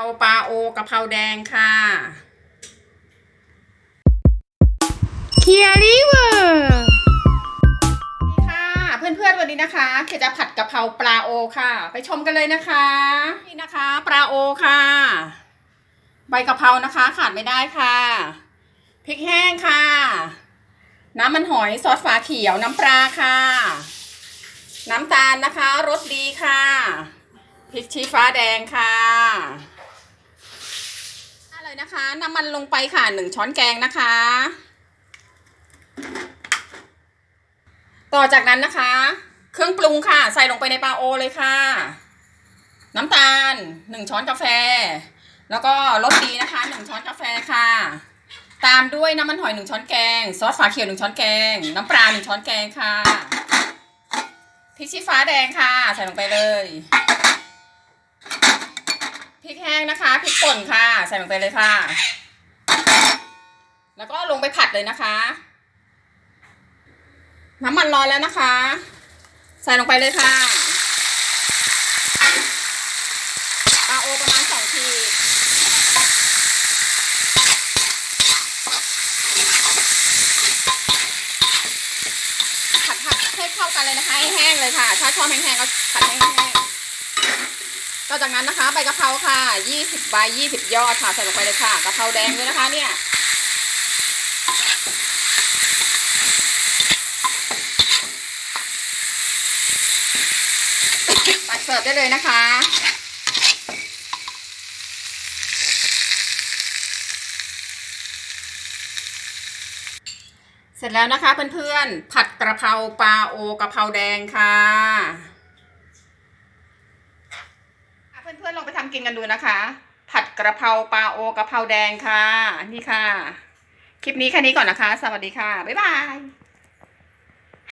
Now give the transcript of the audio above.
ราปลาโอกะเพราแดงค่ะเคียริเวอร์นี่ค่ะ เพื่อนๆวันนี้นะคะเกดจะผัดกะเพราปลาโอค่ะ ไปชมกันเลยนะคะ นี่นะคะปลาโอค่ะ ใบกะเพรานะคะขาดไม่ได้ค่ะพริกแห้งค่ะ น้ำมันหอยซอสฝาเขียวน้ำปลาค่ะ น้ำตาลนะคะรสดีค่ะพริกชี้ฟ้าแดงค่ะอะไร นะคะ น้ำมันลงไปค่ะหนึ่งช้อนแกงนะคะ ต่อจากนั้นนะคะ เครื่องปรุงค่ะ ใส่ลงไปในปลาโอเลยค่ะ น้ำตาลหนึ่งช้อนกาแฟ แล้วก็รสดีนะคะหนึ่งช้อนกาแฟค่ะ ตามด้วยน้ำมันหอยหนึ่งช้อนแกง ซอสฝาเขียวหนึ่งช้อนแกง น้ำปลาหนึ่งช้อนแกงค่ะพริกชี้ฟ้าแดงค่ะ ใส่ลงไปเลย งนะคะพริกป่นค่ะ ใส่ลงไปเลยค่ะ แล้วก็ลงไปผัดเลยนะคะ น้ำมันร้อนแล้วนะคะ ใส่ลงไปเลยค่ะปลาโอประมาณสองขีผัดผัดให้เข้ากันเลยนะคะให้แห้งเลยค่ะ ถ้าชอบแห้งๆก็ผัดให้แห้ง ก็จากนั้นนะคะใบกะเพราค่ะ20ใบ20ยอดค่ะใส่ลงไปเลยค่ะกะเพราแดงด้วยนะคะเนี่ยตักเสิร์ฟได้เลยนะคะเสร็จแล้วนะคะเพื่อนๆ ผัดกระเพราปลาโอกระเพราแดงค่ะอะ เพื่อนๆ ลองไปทำ กินกันดูนะคะ ผัดกระเพราปลาโอกระเพราแดงค่ะ นี่ค่ะ คลิปนี้แค่นี้ก่อนนะคะ สวัสดีค่ะ บ๊ายบาย